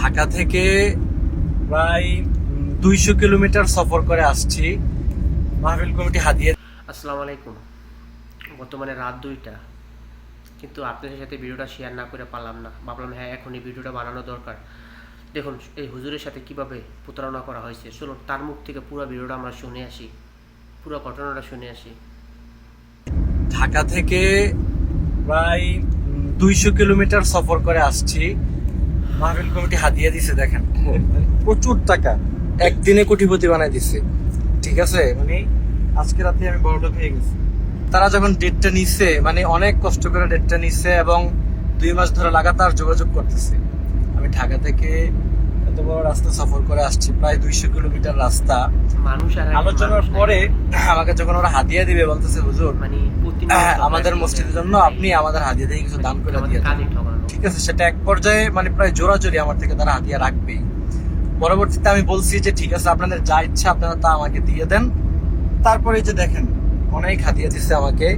ঢাকা থেকে প্রায় দুইশো কিলোমিটার সফর করে আসছি। মাহফিল কমিটি হাদিয়ে আসসালামু আলাইকুম। বর্তমানে রাত দুইটা। কিন্তু আপনাদের সাথে ভিডিওটা শেয়ার না করে পারলাম না। ভাবলাম হ্যাঁ এখন এই ভিডিওটা বানানো দরকার। দেখুন এই হুজুরের সাথে কীভাবে প্রতারণা করা হয়েছে? চলুন তার মুখ থেকে পুরো ভিডিওটা আমরা শুনে আসি। পুরো ঘটনাটা শুনে আসি। ঢাকা থেকে প্রায় দুইশো কিলোমিটার সফর করে আসছি। মাহফিল কমিটি হাদিয়ে দিছে দেখেন। প্রচুর টাকা। একদিনে কোটিপতি বানাই দিছে। ঠিক আছে? মানে আজকে রাতে আমি বড়টা পেয়ে গেছি। তারা যখন ডেটটা নিচ্ছে মানে অনেক কষ্ট করে ডেটটা নিচ্ছে এবং দুই মাস ধরে লাগাতার যোগাযোগ করতেছে। আমি ঢাকা থেকে এত বড় রাস্তা সফর করে আসছি প্রায় দুইশো কিলোমিটার রাস্তা। মানুষ আলোচনার পরে আমাকে যখন ওরা হাদিয়া দিবে বলতেছে হুজুর মানে হ্যাঁ, আমাদের মসজিদের জন্য আপনি আমাদের হাদিয়া দিয়ে কিছু দান করে দিয়ে ঠিক আছে সেটা এক পর্যায়ে মানে প্রায় জোরাজোরি আমার থেকে তারা হাদিয়া রাখবেই। পরবর্তীতে আমি বলছি যে ঠিক আছে আপনাদের যা ইচ্ছা আপনারা তা আমাকে দিয়ে দেন। তারপরে যে দেখেন অনেক হাদিয়া দিচ্ছে আমাকে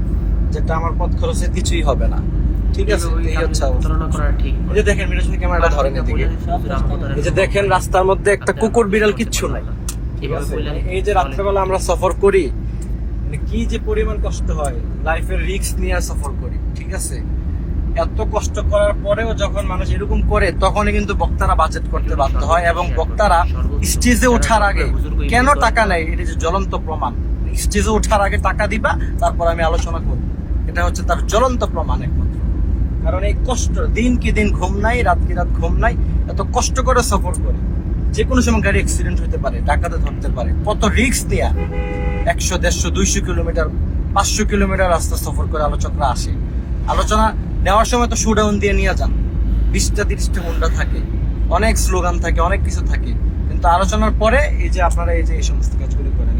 যেটা আমার পথ খরচে কিছুই হবে না। ঠিক আছে এই হচ্ছে এই যে দেখেন মিরাজ ভাই ক্যামেরাটা ধরেন এদিকে। এই যে দেখেন রাস্তার মধ্যে একটা কুকুর বিড়াল কিচ্ছু নাই। ঠিক আছে? এই যে রাত্রেবেলা আমরা সফর করি মানে কি যে পরিমাণ কষ্ট হয় লাইফের রিস্ক নিয়ে সফর করি ঠিক আছে? এত কষ্ট করার পরেও যখন মানুষ এরকম করে, তখনই কিন্তু বক্তারা বাজেট করতে বাধ্য হয় এবং বক্তারা স্টেজে ওঠার আগে কেন টাকা নেয়? এটা যে জ্বলন্ত প্রমাণ। স্টেজে ওঠার আগে টাকা দিবা, তারপর আমি আলোচনা করব। এটা হচ্ছে তার জ্বলন্ত প্রমাণ একমাত্র। কারণ এই কষ্ট, দিন কি দিন ঘুম নাই, রাত কি রাত ঘুম নাই, এত কষ্ট করে সফর করে। যে কোনো সময় গাড়ি অ্যাক্সিডেন্ট হতে পারে, ডাকাতে ধরতে পারে, কত রিস্ক নিয়ে। একশো, দেড়শো, দুইশো কিলোমিটার, পাঁচশো কিলোমিটার রাস্তা সফর করে আলোচকরা আসে। আলোচনা নেওয়ার সময় তো শুডাউন দিয়ে নিয়ে যান। বিশটা, তিরিশটা হুন্ডা থাকে। অনেক স্লোগান থাকে, অনেক কিছু থাকে। কিন্তু আলোচনার পরে এই যে আপনারা এই যে এই সমস্ত কাজগুলি করেন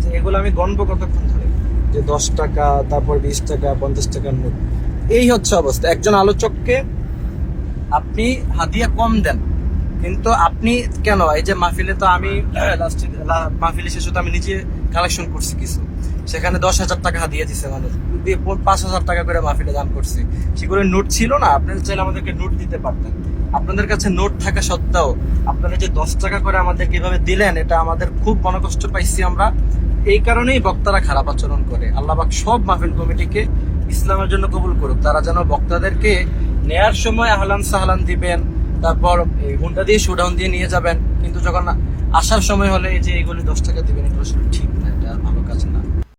যে যে এগুলো আমি গণব কতক্ষণ ধরে? যে দশ টাকা, তারপর বিশ টাকা, পঞ্চাশ টাকার নোট। এই হচ্ছে অবস্থা। একজন আলোচককে আপনি হাতিয়া কম দেন। কিন্তু আপনি কেন? এই যে মাহফিলে তো আমি লাস্টে মাহফিলে শেষে তো আমি নিজে কালেকশন করছি কিছু। সেখানে দশ হাজার টাকা হাদিয়া দিছে মানুষ। দিয়ে পাঁচ হাজার টাকা করে মাহফিলে দান করছি। সেগুলো নোট ছিল না, আপনারা চাইলে আমাদেরকে নোট দিতে পারতেন। আপনাদের কাছে নোট থাকা সত্ত্বেও আপনারা যে দশ টাকা করে আমাদের এভাবে দিলেন, এটা আমাদের খুব মনকষ্ট পাইছি আমরা। এই কারণেই বক্তারা খারাপ আচরণ করে। আল্লাহবাক সব মাহফিল কমিটিকে ইসলামের জন্য কবুল করুক। তারা যেন বক্তাদেরকে নেয়ার সময় আহলান সাহলান দিবেন, তারপর হুন্ডা দিয়ে শোডাউন দিয়ে নিয়ে যাবেন। কিন্তু যখন আসার সময় হলে যে এগুলি দশ টাকা দিবেন, এগুলো ঠিক